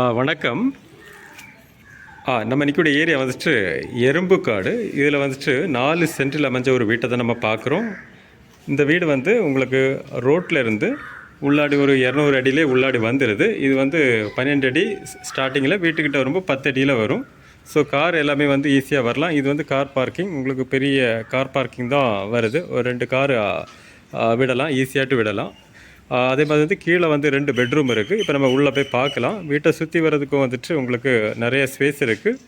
ஆ வணக்கம். ஆ நம்ம நிற்கக்கூடிய ஏரியா வந்துட்டு எறும்பு காடு இதில் வந்துட்டு நாலு சென்டில் அமைஞ்ச ஒரு வீட்டை தான் நம்ம பார்க்குறோம். இந்த வீடு வந்து உங்களுக்கு ரோட்டில் இருந்து உள்ளாடி ஒரு இரநூறு அடியிலே உள்ளாடி வந்துடுது இது வந்து பன்னெண்டு அடி ஸ்டார்டிங்கில் வீட்டுக்கிட்ட வரும்போது பத்து அடியில் வரும். ஸோ கார் எல்லாமே வந்து ஈஸியாக வரலாம். இது வந்து கார் பார்க்கிங். உங்களுக்கு பெரிய கார் பார்க்கிங் தான் வருது. ஒரு ரெண்டு கார் விடலாம். ஈஸியாட்டு விடலாம். அதே மாதிரி வந்து கீழே வந்து ரெண்டு பெட்ரூம் இருக்குது இப்போ நம்ம உள்ளே போய் பார்க்கலாம். வீட்டை சுற்றி வர்றதுக்கும் வந்துட்டு உங்களுக்கு நிறைய ஸ்பேஸ் இருக்குது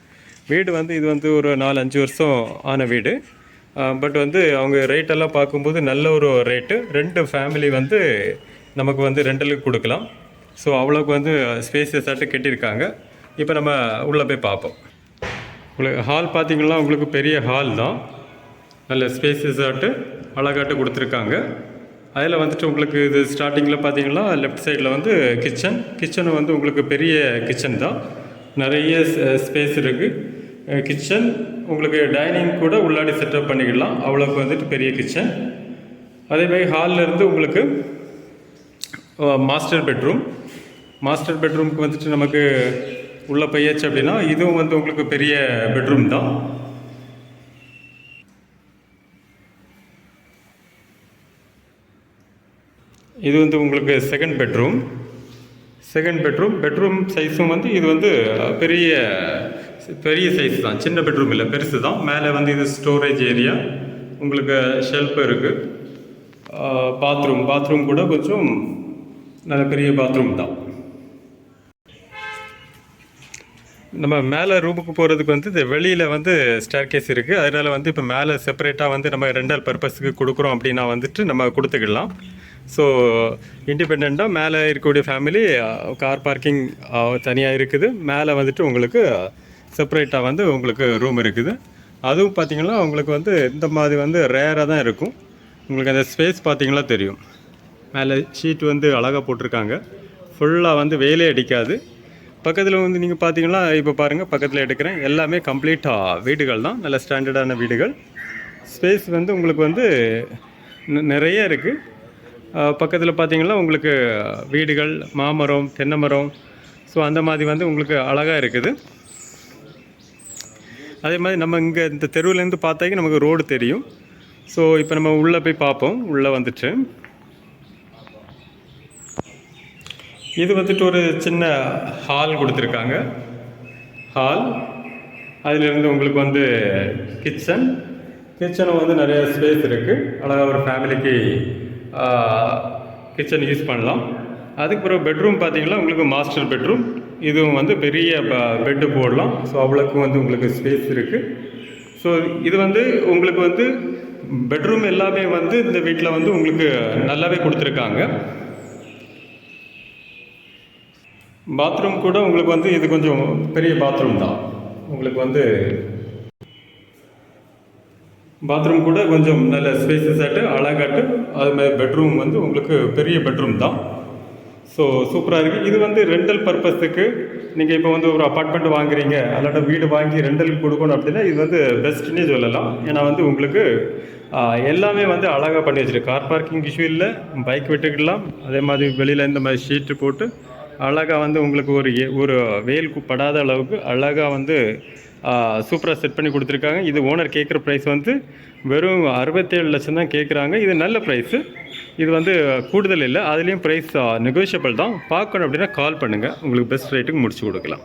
வீடு வந்து இது வந்து ஒரு நாலு அஞ்சு வருஷம் ஆன வீடு. பட் வந்து அவங்க ரேட்டெல்லாம் பார்க்கும்போது நல்ல ஒரு ரேட்டு ரெண்டு ஃபேமிலி வந்து நமக்கு வந்து ரெண்டலுக்கு கொடுக்கலாம். ஸோ அவ்வளோக்கு வந்து ஸ்பேசியஸாட்டு கட்டியிருக்காங்க. இப்போ நம்ம உள்ளே போய் பார்ப்போம். உங்களுக்கு ஹால் பார்த்தீங்கன்னா உங்களுக்கு பெரிய ஹால் தான். நல்ல ஸ்பேசஸாட்டு அழகாட்டு கொடுத்துருக்காங்க. அதில் வந்துட்டு உங்களுக்கு இது ஸ்டார்டிங்கில் பார்த்தீங்கன்னா லெஃப்ட் சைடில் வந்து கிச்சன் கிச்சன் வந்து உங்களுக்கு பெரிய கிச்சன் தான். நிறைய ஸ்பேஸ் இருக்குது கிச்சன் உங்களுக்கு டைனிங் கூட உள்ளாடி செட்டப் பண்ணிக்கலாம். அவ்வளோக்கு வந்துட்டு பெரிய கிச்சன் அதே மாதிரி ஹாலில் இருந்து உங்களுக்கு மாஸ்டர் பெட்ரூம் மாஸ்டர் பெட்ரூம்க்கு வந்துட்டு நமக்கு உள்ளே போயாச்சு அப்படின்னா இதுவும் வந்து உங்களுக்கு பெரிய பெட்ரூம் தான். இது வந்து உங்களுக்கு second bedroom second bedroom bedroom சைஸும் வந்து இது வந்து பெரிய பெரிய சைஸ் தான். சின்ன பெட்ரூம் இல்லை பெருசு தான். மேலே வந்து இது ஸ்டோரேஜ் ஏரியா உங்களுக்கு ஷெல்ஃப் இருக்குது பாத்ரூம் பாத்ரூம் கூட கொஞ்சம் நல்ல பெரிய பாத்ரூம் தான். நம்ம மேலே ரூமுக்கு போகிறதுக்கு வந்து இந்த வெளியில் வந்து ஸ்டேர் கேஸ் இருக்குது அதனால் வந்து இப்போ மேலே செப்பரேட்டாக வந்து நம்ம ரெண்டல் பர்பஸ்க்கு கொடுக்குறோம் அப்படின்னா வந்துட்டு நம்ம கொடுத்துக்கிடலாம். ஸோ இண்டிபெண்ட்டாக மேலே இருக்கக்கூடிய ஃபேமிலி கார் பார்க்கிங் தனியாக இருக்குது. மேலே வந்துட்டு உங்களுக்கு செப்பரேட்டாக வந்து உங்களுக்கு ரூம் இருக்குது. அதுவும் பார்த்திங்கன்னா உங்களுக்கு வந்து இந்த மாதிரி வந்து ரேராக தான் இருக்கும். உங்களுக்கு அந்த ஸ்பேஸ் பார்த்தீங்கன்னா தெரியும். மேலே ஷீட் வந்து அழகாக போட்டிருக்காங்க. ஃபுல்லாக வந்து வெயிலே அடிக்காது. பக்கத்தில் வந்து நீங்கள் பார்த்தீங்கன்னா இப்போ பாருங்கள் பக்கத்தில் எடுக்கிறேன். எல்லாமே கம்ப்ளீட்டாக வீடுகள் தான். நல்ல ஸ்டாண்டர்டான வீடுகள். ஸ்பேஸ் வந்து உங்களுக்கு வந்து நிறைய இருக்குது பக்கத்தில் பார்த்தீங்கன்னா உங்களுக்கு வீடுகள் மாமரம் தென்னை மரம். ஸோ அந்த மாதிரி வந்து உங்களுக்கு அழகாக இருக்குது. அதே மாதிரி நம்ம இங்கே இந்த தெருவுலேருந்து பார்த்தாக்கி நமக்கு ரோடு தெரியும். ஸோ இப்போ நம்ம உள்ளே போய் பார்ப்போம் உள்ளே வந்துட்டு இது வந்துட்டு ஒரு சின்ன ஹால் கொடுத்துருக்காங்க. ஹால் அதிலிருந்து உங்களுக்கு வந்து கிச்சன் கிச்சனும் வந்து நிறைய ஸ்பேஸ் இருக்குது அழகாக ஒரு ஃபேமிலிக்கு கிச்சன் யூஸ் பண்ணலாம். அதுக்கு பிறகு பெட்ரூம் பார்த்தீங்கன்னா உங்களுக்கு மாஸ்டர் பெட்ரூம் இதுவும் வந்து பெரிய பெட்டு போடலாம். ஸோ அவ்வளோக்கும் வந்து உங்களுக்கு ஸ்பேஸ் இருக்குது ஸோ இது வந்து உங்களுக்கு வந்து பெட்ரூம் எல்லாமே வந்து இந்த வீட்டில் வந்து உங்களுக்கு நல்லாவே கொடுத்துருக்காங்க. பாத்ரூம் கூட உங்களுக்கு வந்து இது கொஞ்சம் பெரிய பாத்ரூம் தான். உங்களுக்கு வந்து பாத்ரூம் கூட கொஞ்சம் நல்ல ஸ்பேசஸ் அழகாட்டு. அது மாதிரி பெட்ரூம் வந்து உங்களுக்கு பெரிய பெட்ரூம் தான். ஸோ சூப்பராக இருக்குது இது வந்து ரெண்டல் பர்பஸுக்கு நீங்கள் இப்போ வந்து ஒரு அப்பார்ட்மெண்ட் வாங்குறீங்க அல்லாட்ட வீடு வாங்கி ரெண்டலுக்கு கொடுக்கணும் அப்படின்னா இது வந்து பெஸ்ட்டுன்னே சொல்லலாம். ஏன்னா வந்து உங்களுக்கு எல்லாமே வந்து அழகாக பண்ணி வச்சிருக்கு. கார் பார்க்கிங் இஷ்யூ இல்லை பைக் விட்டுக்கிடலாம். அதே மாதிரி வெளியில் இந்த மாதிரி ஷீட்டு போட்டு அழகாக வந்து உங்களுக்கு ஒரு ஒரு வெயில் படாத அளவுக்கு அழகாக வந்து சூப்பராக செட் பண்ணி கொடுத்துருக்காங்க. இது ஓனர் கேட்குற ப்ரைஸ் வந்து வெறும் அறுபத்தேழு லட்சம் தான் கேட்குறாங்க இது நல்ல ப்ரைஸு இது வந்து கூடுதல் இல்லை. அதுலேயும் ப்ரைஸ் நெகோஷியபிள் தான். பார்க்கணும் அப்படின்னா கால் பண்ணுங்கள் உங்களுக்கு பெஸ்ட் ரேட்டுக்கு முடிச்சு கொடுக்கலாம்.